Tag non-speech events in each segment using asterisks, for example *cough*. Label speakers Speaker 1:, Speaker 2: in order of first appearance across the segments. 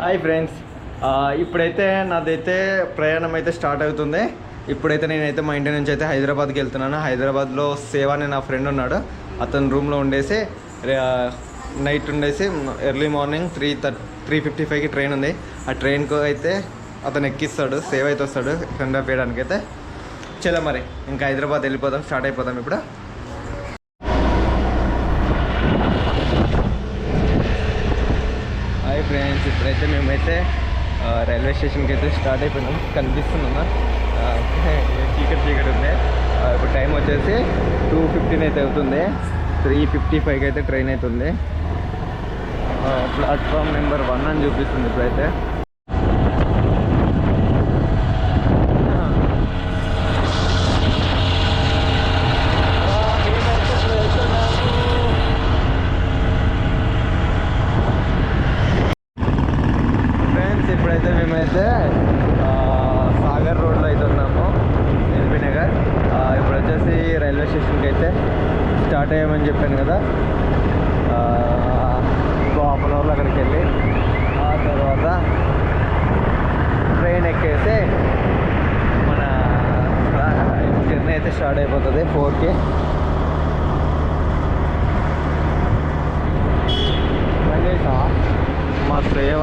Speaker 1: Hi friends. ఇప్పుడైతే నాదైతే ప్రయాణం అయితే స్టార్ట్ అవుతుంది. ఇప్పుడైతే నేనైతే మా ఇంటి నుంచి అయితే హైదరాబాద్కి వెళ్తున్నాను. హైదరాబాద్లో సేవ అనే నా ఫ్రెండ్ ఉన్నాడు. అతను రూమ్లో ఉండేసి నైట్ ఉండేసి ఎర్లీ మార్నింగ్ త్రీ థర్ త్రీ ఫిఫ్టీ ఫైవ్కి ట్రైన్ ఉంది. ఆ ట్రైన్కు అయితే అతను ఎక్కిస్తాడు సేవ్ అయితే వస్తాడు ఫ్రెండ్ ఆఫ్ చేయడానికి అయితే చలో మరి ఇంకా హైదరాబాద్ వెళ్ళిపోదాం స్టార్ట్ అయిపోదాం ఇప్పుడు. ఫ్రెండ్స్ ఇప్పుడైతే మేమైతే రైల్వే స్టేషన్కి అయితే స్టార్ట్ అయిపోయినాం. కనిపిస్తుందమ్మా *laughs* చీకటి చీకటి ఉంది. ఇప్పుడు టైం వచ్చేసి టూ ఫిఫ్టీన్ అయితే అవుతుంది. త్రీ ఫిఫ్టీ ఫైవ్కి అయితే ట్రైన్ అవుతుంది. ప్లాట్ఫామ్ నెంబర్ వన్ అని చూపిస్తుంది ఇప్పుడైతే ఫ్రెండ్స్ ఇప్పుడైతే మేమైతే ఆ, సాగర్ రోడ్లో అయితే ఉన్నాము ఎల్బీ నగర్ ఆ, ఇప్పుడు వచ్చేసి రైల్వే స్టేషన్కి అయితే స్టార్ట్ అయ్యామని చెప్పాను కదా ఆ, ఇంకో హాఫ్ అన్ అవర్లో అక్కడికి వెళ్ళి ఆ తర్వాత ట్రైన్ ఎక్కేసి మన జర్నీ అయితే స్టార్ట్ అయిపోతుంది ఫోర్కి మా సేవ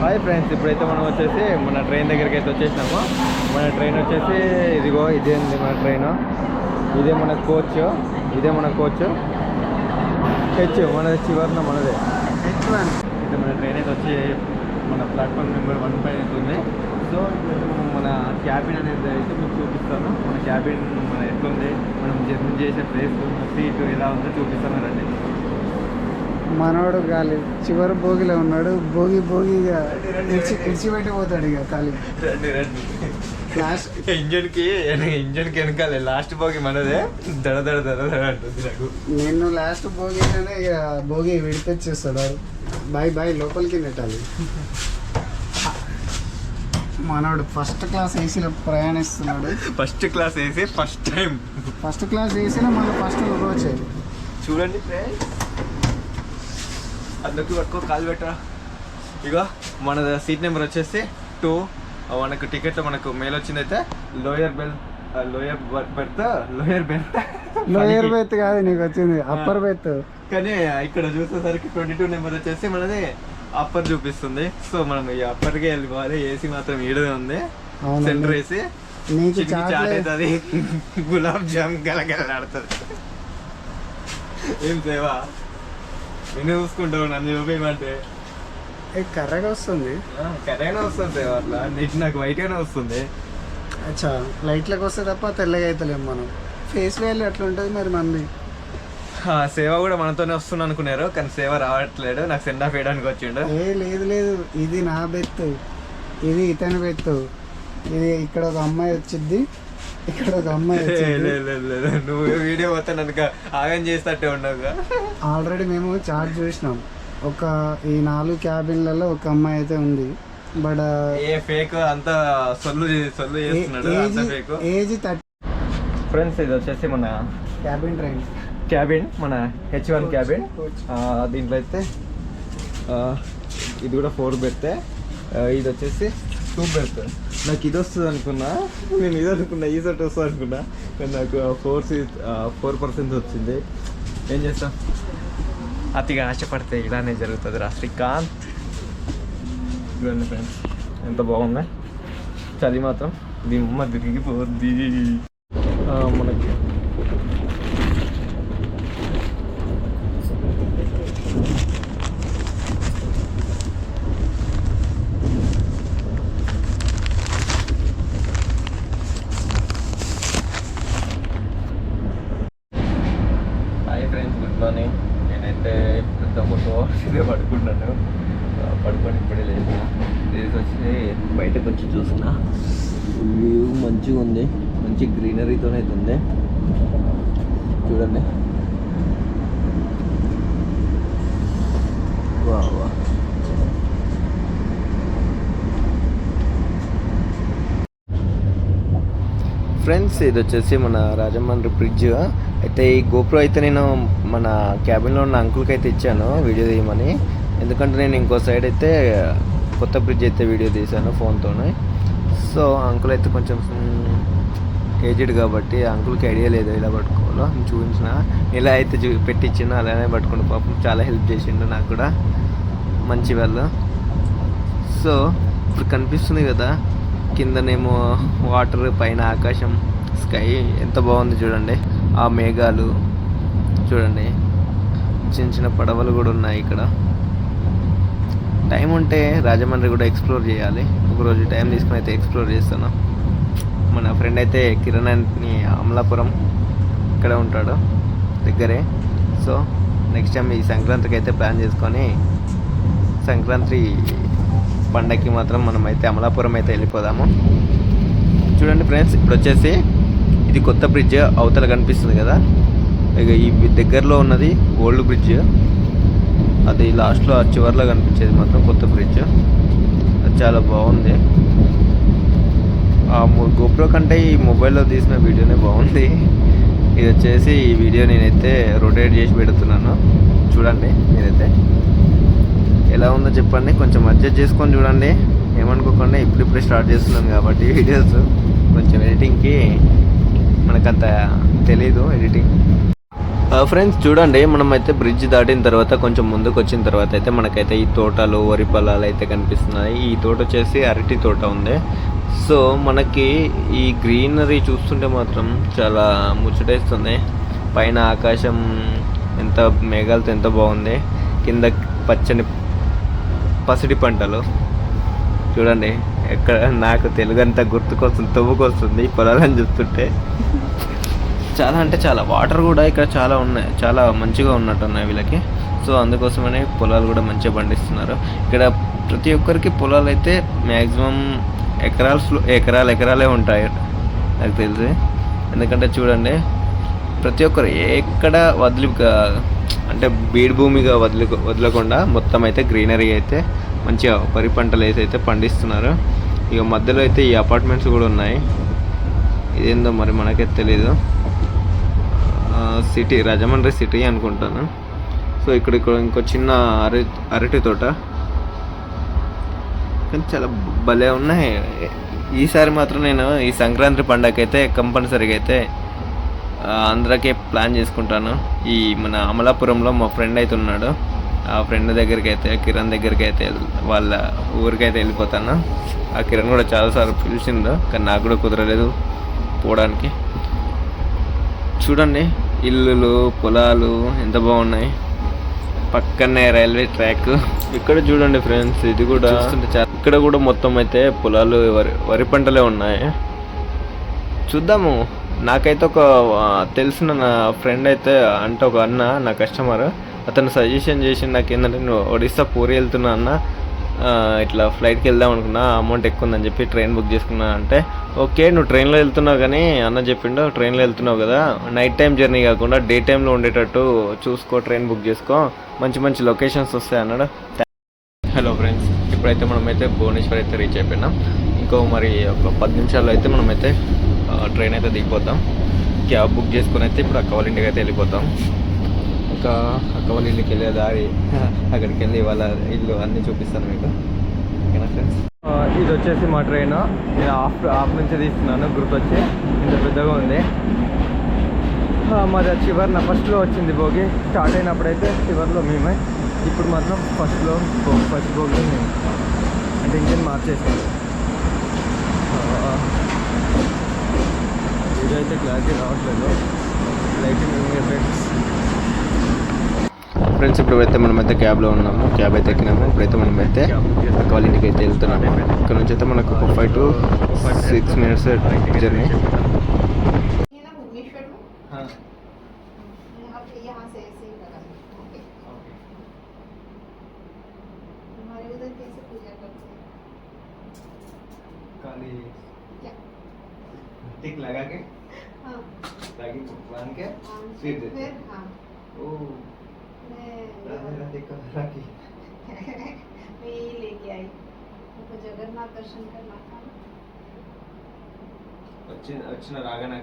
Speaker 1: హాయ్ ఫ్రెండ్స్ ఇప్పుడైతే మనం వచ్చేసి మన ట్రైన్ దగ్గరికి అయితే వచ్చేసినాము. మన ట్రైన్ వచ్చేసి ఇదిగో ఇదే ఉంది మన ట్రైన్. ఇదే మన కోచ్ ఇదే మన కోచ్. హెచ్ మన చివరిన మనదే.
Speaker 2: హెచ్ వన్
Speaker 1: మన ట్రైన్ అయితే వచ్చి మన ప్లాట్ఫామ్ నెంబర్ వన్ పైన ఉంది సో మన క్యాబిన్ అనేది అయితే మీకు చూపిస్తాను. మన క్యాబిన్ మన ఎట్లుంది? మనం జర్నీ చేసే ప్లేస్ సీట్ ఎలా ఉందో చూపిస్తాను రండి.
Speaker 2: మనోడు గాలి చివరి భోగిలో ఉన్నాడు. భోగి భోగిగా ఇడిచి ఇడిచిపెట్టి పోతాడు ఇక ఖాళీ. లాస్ట్
Speaker 1: ఇంజన్కి ఇంజన్కి వెనకాలే. లాస్ట్ బాగి మనదే. దడ దడ దడ దడ అంటుంది నాకు.
Speaker 2: నేను లాస్ట్ భోగిలోనే ఇక భోగి విడిపించేస్తాడు బాయ్ బాయ్ లోపలికి నెట్టాలి. మనోడు ఫస్ట్ క్లాస్ ఏసీలో ప్రయాణిస్తున్నాడు.
Speaker 1: ఫస్ట్ క్లాస్ వేసి ఫస్ట్ టైం
Speaker 2: ఫస్ట్ క్లాస్ ఏసీలో మళ్ళీ ఫస్ట్ వచ్చేది
Speaker 1: చూడండి అందుకు పట్టుకో కాలు పెట్టరా. ఇగో మన సీట్ నెంబర్ వచ్చేసి టూ. మనకు టికెట్ మనకు మెయిల్ వచ్చింది అయితే lower bell lower berth lower berth
Speaker 2: lower berth కాదు నీకు వచ్చింది అప్పర్ బెత్
Speaker 1: కానీ ఇక్కడ చూసేసరికి ట్వంటీ టూ నెంబర్ వచ్చేసి మనది అప్పర్ చూపిస్తుంది. సో మనం ఈ అప్పర్కే వెళ్ళిపోవాలి. ఏసీ మాత్రం ఈడదే ఉంది. సెంటర్ ఏసీ
Speaker 2: నీకు
Speaker 1: చాట్ అవుతుంది గులాబ్ జామ్ గలగలాడుతుంది ఏం సేవా? నేను చూసుకుంటావు నన్ను చూపించమంటే
Speaker 2: ఏ కర్రగా వస్తుంది.
Speaker 1: కరెక్ట్గా వస్తుంది అట్లా. నీకు నాకు వైట్ గానే వస్తుంది.
Speaker 2: అచ్చా లైట్లకు వస్తే తప్ప తెల్లగా అవుతలేం మనం. ఫేస్ వాల్యూ అట్లా ఉంటుంది మరి మంది
Speaker 1: సేవ కూడా మనతోనే వస్తుంది అనుకున్నారు కానీ సేవ రావట్లేడు నాకు సెండ్ ఆఫ్ వేయడానికి వచ్చిండు.
Speaker 2: ఏ లేదు లేదు. ఇది నా బెత్తు. ఇది ఇతని బెత్తు. ఇది ఇక్కడ ఒక అమ్మాయి వచ్చింది ఇక్కడ ఒక అమ్మాయి.
Speaker 1: నువ్వు వీడియో మొత్తం నన్ను ఆగం చేస్తట్టే ఉండవుగా
Speaker 2: ఆల్రెడీ మేము చార్ట్ చూసినాం. ఒక ఈ నాలుగు క్యాబిన్లలో ఒక అమ్మాయి అయితే ఉంది. బట్
Speaker 1: ఏ ఫేక్ అంతా సొల్లు సొల్లు చేస్తున్నాడు
Speaker 2: ఏజ్
Speaker 1: అంత ఫేక్
Speaker 2: ఏజ్ థర్టీ
Speaker 1: ఫ్రెండ్స్ ఇది వచ్చేసి మన
Speaker 2: క్యాబిన్ ట్రైన్.
Speaker 1: క్యాబిన్ మన హెచ్ వన్ క్యాబిన్. దీంట్లో అయితే ఇది కూడా ఫోర్ బెర్త్ ఇది వచ్చేసి టూ బెర్త్ నాకు ఇది వస్తుంది అనుకున్నా. నేను ఇది అనుకున్నా ఈ సెట్ వస్తుంది అనుకున్నా. కానీ నాకు ఫోర్ సీట్ ఫోర్ పర్సెంట్ వచ్చింది. ఏం చేస్తాం? అతిగా ఆశపడితే ఇలానే జరుగుతుంది రా శ్రీకాంత్. చూడండి ఫ్రెండ్స్ ఎంత బాగుంది? చలి మాత్రం దిమ్మ తిరిగిపోద్ది. ఆ, మనకి హాయ్ ఫ్రెండ్స్ గుడ్ మార్నింగ్ నేనైతే పెద్ద ఒక ఇదే పడుకుంటాను ఆ, పడుకొని ఇప్పుడే లేచిన లేచి వచ్చి బయటకు వచ్చి చూసిన వ్యూ మంచిగా ఉంది మంచి గ్రీనరీతో అయితే ఉంది చూడండి. వా వా
Speaker 3: ఫ్రెండ్స్ ఇది వచ్చేసి మన రాజమండ్రి బ్రిడ్జ్ అయితే ఈ గోప్రో అయితే నేను మన క్యాబిన్లో ఉన్న అంకుల్కి అయితే ఇచ్చాను వీడియో తీయమని. ఎందుకంటే నేను ఇంకో సైడ్ అయితే కొత్త బ్రిడ్జ్ అయితే వీడియో తీశాను ఫోన్తోనే సో అంకుల్ అయితే కొంచెం ఏజ్డ్ కాబట్టి ఆ అంకుల్కి ఐడియా లేదు ఇలా పట్టుకోవాలో. నేను చూపించిన. ఇలా అయితే చూ పెట్టించిన అలానే పట్టుకుని పాపం చాలా హెల్ప్ చేసిండు నాకు కూడా. మంచి వాళ్ళు. సో ఇప్పుడు కనిపిస్తుంది కదా కిందనేమో వాటర్ పైన ఆకాశం స్కై ఎంత బాగుంది చూడండి. ఆ మేఘాలు చూడండి. చిన్న చిన్న పడవలు కూడా ఉన్నాయి ఇక్కడ. టైం ఉంటే రాజమండ్రి కూడా ఎక్స్ప్లోర్ చేయాలి. ఒకరోజు టైం తీసుకుని అయితే ఎక్స్ప్లోర్ చేస్తాను. మన ఫ్రెండ్ అయితే కిరణ్ అని అమలాపురం ఇక్కడ ఉంటాడు దగ్గరే. సో నెక్స్ట్ టైం ఈ సంక్రాంతికి అయితే ప్లాన్ చేసుకొని సంక్రాంతి పండగకి మాత్రం మనం అయితే అమలాపురం అయితే వెళ్ళిపోదాము. చూడండి ఫ్రెండ్స్ ఇప్పుడు వచ్చేసి ఇది కొత్త బ్రిడ్జ్ అవతల కనిపిస్తుంది కదా. ఇక ఈ దగ్గరలో ఉన్నది ఓల్డ్ బ్రిడ్జ్ అది లాస్ట్లో చివరిలో కనిపించేది మాత్రం కొత్త బ్రిడ్జ్ అది చాలా బాగుంది. గోప్రో కంటే ఈ మొబైల్లో తీసిన వీడియోనే బాగుంది. ఇది వచ్చేసి ఈ వీడియో నేనైతే రొటేట్ చేసి పెడుతున్నాను. చూడండి మీరైతే ఎలా ఉందో చెప్పండి. కొంచెం అడ్జస్ట్ చేసుకొని చూడండి. ఏమనుకోకుండా ఇప్పుడిప్పుడే స్టార్ట్ చేస్తున్నాను కాబట్టి వీడియోస్. కొంచెం ఎడిటింగ్కి మనకంత తెలీదు ఎడిటింగ్. ఫ్రెండ్స్ చూడండి మనం అయితే బ్రిడ్జ్ దాటిన తర్వాత కొంచెం ముందుకు వచ్చిన తర్వాత అయితే మనకైతే ఈ తోటలు వరి పొలాలు అయితే కనిపిస్తున్నాయి. ఈ తోట వచ్చేసి అరటి తోట ఉంది. సో మనకి ఈ గ్రీనరీ చూస్తుంటే మాత్రం చాలా ముచ్చటేస్తుంది. పైన ఆకాశం ఎంత మేఘాలతో ఎంత బాగుంది. కింద పచ్చని పసిడి పంటలు. చూడండి ఎక్కడ నాకు తెలుగు అంతా గుర్తుకొస్తుంది తవ్వుకొస్తుంది పొలాలని పొలాలను చూస్తుంటే. చాలా అంటే చాలా వాటర్ కూడా ఇక్కడ చాలా ఉన్నాయి చాలా మంచిగా ఉన్నట్టు ఉన్నాయి వీళ్ళకి. సో అందుకోసమనే పొలాలు కూడా మంచిగా పండిస్తున్నారు. ఇక్కడ ప్రతి ఒక్కరికి పొలాలు అయితే మ్యాక్సిమం ఎకరాలు ఎకరాలు ఎకరాలే ఉంటాయి నాకు తెలిసి. ఎందుకంటే చూడండి ప్రతి ఒక్కరు ఎక్కడ వదిలి అంటే బీడు భూమిగా వదిలి వదలకుండా మొత్తం అయితే గ్రీనరీ అయితే మంచిగా వరి పంటలు అయితే అయితే పండిస్తున్నారు. ఇక మధ్యలో అయితే ఈ అపార్ట్మెంట్స్ కూడా ఉన్నాయి. ఇదేందో మరి మనకైతే తెలీదు. సిటీ రాజమండ్రి సిటీ అనుకుంటాను. సో ఇక్కడ ఇక్కడ ఇంకో చిన్న అరటి అరటి తోట. కానీ చాలా భలే ఉన్నాయి. ఈసారి మాత్రం నేను ఈ సంక్రాంతి పండగ అయితే కంపల్సరీగా అయితే ఆంధ్రాకే ప్లాన్ చేసుకుంటాను. ఈ మన అమలాపురంలో మా ఫ్రెండ్ అయితే ఉన్నాడు. ఆ ఫ్రెండ్ దగ్గరికి అయితే కిరణ్ దగ్గరికి అయితే వాళ్ళ ఊరికైతే వెళ్ళిపోతాను. ఆ కిరణ్ కూడా చాలాసార్లు పిలిచిండు కానీ నాకు కూడా కుదరలేదు పోవడానికి. చూడండి ఇల్లులు పొలాలు ఎంత బాగున్నాయి. పక్కనే రైల్వే ట్రాక్. ఇక్కడ చూడండి ఫ్రెండ్స్ ఇది కూడా చాలా- ఇక్కడ కూడా మొత్తం అయితే పొలాలు వరి వరి పంటలే ఉన్నాయి. చూద్దాము. నాకైతే ఒక తెలిసిన నా ఫ్రెండ్ అయితే అంటే ఒక అన్న నా కస్టమర్ అతను సజెషన్ చేసి నాకు ఏంటంటే నువ్వు ఒడిస్సా పూరి వెళ్తున్నా అన్న ఇట్లా ఫ్లైట్కి వెళ్దాం అనుకున్నా అమౌంట్ ఎక్కువ ఉందని చెప్పి ట్రైన్ బుక్ చేసుకున్నా. అంటే ఓకే నువ్వు ట్రైన్లో వెళ్తున్నావు కానీ అన్న చెప్పిండు ట్రైన్లో వెళ్తున్నావు కదా నైట్ టైం జర్నీ కాకుండా డే టైంలో ఉండేటట్టు చూసుకో ట్రైన్ బుక్ చేసుకో మంచి మంచి లొకేషన్స్ వస్తాయి అన్నాడు. హలో ఇప్పుడైతే మనమైతే భువనేశ్వర్ అయితే రీచ్ అయిపోయినాం. ఇంకో మరి ఒక పది నిమిషాల్లో అయితే మనమైతే ట్రైన్ అయితే దిగిపోతాం. క్యాబ్ బుక్ చేసుకుని అయితే ఇప్పుడు అక్క వాళ్ళ ఇంటికి అయితే వెళ్ళిపోతాం. ఇంకా అక్క వాళ్ళ ఇంటికి వెళ్ళే దారి *laughs* అక్కడికి వెళ్ళి వాళ్ళ ఇల్లు అన్నీ చూపిస్తాను మీకు. ఓకేనా ఫ్రెండ్స్ ఇది వచ్చేసి మా ట్రైన్ నేను హాఫ్ హాఫ్ నుంచి తీస్తున్నాను గుర్తొచ్చి. ఇంత పెద్దగా ఉంది. మాది ఆ చివరిన ఫస్ట్లో వచ్చింది భోగి. స్టార్ట్ అయినప్పుడైతే చివరిలో మేమే. ఇప్పుడు మాత్రం ఫస్ట్లో ఫస్ట్ భోగి మేము. అంటే ఇంకేం మార్చేసాను ఇదైతే క్లారిటీ రావట్లేదు. లైటింగ్ ఎఫెక్ట్స్ ఫ్రెండ్స్ ఇప్పుడు అయితే మనమైతే క్యాబ్లో ఉన్నాము. క్యాబ్ అయితే ఎక్కినాము. ఇప్పుడైతే మనమైతే అయితే ఇంటికి అయితే వెళ్తున్నాము. ఇక్కడ నుంచి అయితే మనకు ఒక
Speaker 4: five to six minutes journey वाली
Speaker 3: टिक लगा के?
Speaker 4: हाँ।
Speaker 3: ताकि भगवान के
Speaker 4: हाँ,
Speaker 3: फिर
Speaker 4: हाँ।
Speaker 3: ओ। राधे राधे की *laughs*
Speaker 4: मैं लेके आई। जगन्नाथ दर्शन करना था
Speaker 1: ना।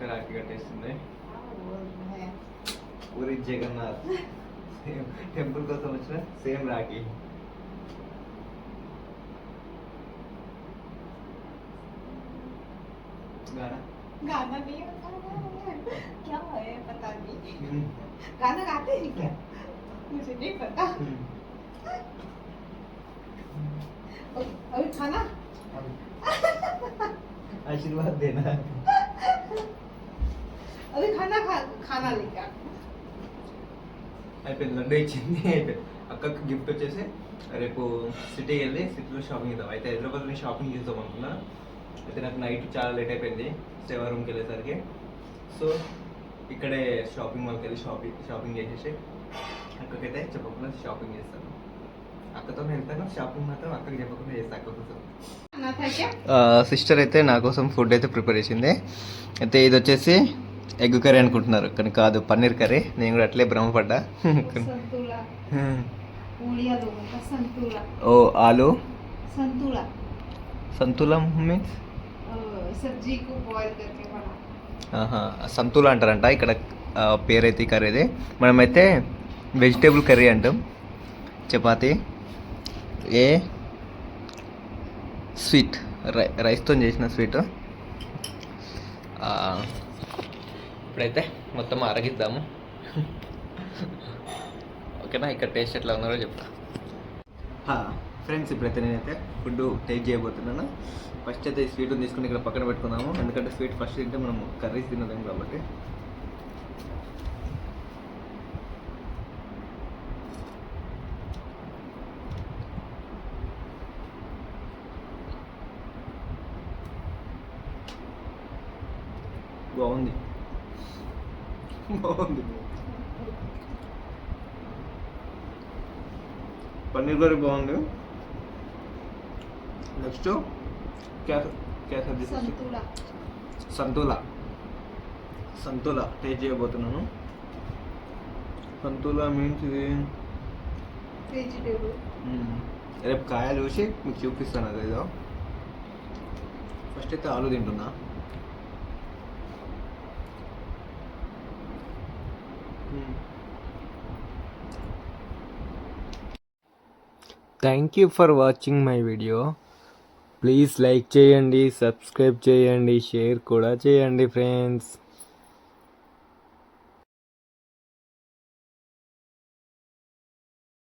Speaker 1: करा
Speaker 4: कटे हाँ,
Speaker 1: पूरी जगन्नाथ। *laughs* टेंपल को सेम राखी
Speaker 4: गाना नहीं होता है क्या है पता नहीं गाना गाते हैं क्या मुझे नहीं पता ओके, अभी खाना
Speaker 1: आशीर्वाद देना
Speaker 4: अभी खाना खा खाना लेकर
Speaker 1: అయిపోయింది లడ్డు ఇచ్చింది అయిపోయింది అక్కకి గిఫ్ట్ వచ్చేసి రేపు సిటీకి వెళ్ళి సిటీలో షాపింగ్ చేద్దాం అయితే హైదరాబాద్లో షాపింగ్ చేద్దాం అనుకున్నా అయితే నాకు నైట్ చాలా లేట్ అయిపోయింది. సెవెన్ రూమ్కి వెళ్ళేసరికి. సో ఇక్కడే షాపింగ్ మాల్కి వెళ్ళి షాపింగ్ షాపింగ్ చేసేసి అక్కకైతే చెప్పకుండా షాపింగ్ చేస్తాను. అక్కతో వెళ్తాను షాపింగ్ మాత్రం అక్కకి చెప్పకుండా చేస్తాను అక్క సిస్టర్ అయితే నా కోసం ఫుడ్ అయితే ప్రిపేర్ చేసింది. అయితే ఇది వచ్చేసి ఎగ్ కర్రీ అనుకుంటున్నారు కానీ కాదు పన్నీర్ కర్రీ. నేను కూడా అట్లే భ్రమపడ్డా. ఓ ఆలు. సంతులం మీన్స్? సంతుల అంటారంట. ఇక్కడ పేరైతే కర్రీది. మనమైతే వెజిటేబుల్ కర్రీ అంటాం. చపాతి. ఏ? స్వీట్. రై రైస్తో చేసిన స్వీట్. ఇప్పుడైతే మొత్తం అరగిద్దాము. ఓకేనా? ఇక్కడ టేస్ట్ ఎట్లా ఉన్నారో చెప్తా. ఫ్రెండ్స్ ఇప్పుడైతే నేనైతే ఫుడ్ టేస్ట్ చేయబోతున్నాను. ఫస్ట్ అయితే స్వీట్ తీసుకుని ఇక్కడ పక్కన పెట్టుకుందాము. ఎందుకంటే స్వీట్ ఫస్ట్ తింటే మనం కర్రీస్ తినలేము కాబట్టి. బాగుంది. బాగుంది. పన్నీర్ కర్రీ బాగుంది. నెక్స్ట్ క్యా
Speaker 4: సబ్జెక్ట్
Speaker 1: సంతూల. సంతూల. టేస్ట్ చేయబోతున్నాను. సంతూల మీన్స్ ఇది రేపు కాయలు చూసి మీకు చూపిస్తాను అదేదో ఫస్ట్ అయితే ఆలు తింటున్నా. Thank you for watching my video please like చేయండి సబ్స్క్రైబ్ చేయండి షేర్ కూడా చేయండి ఫ్రెండ్స్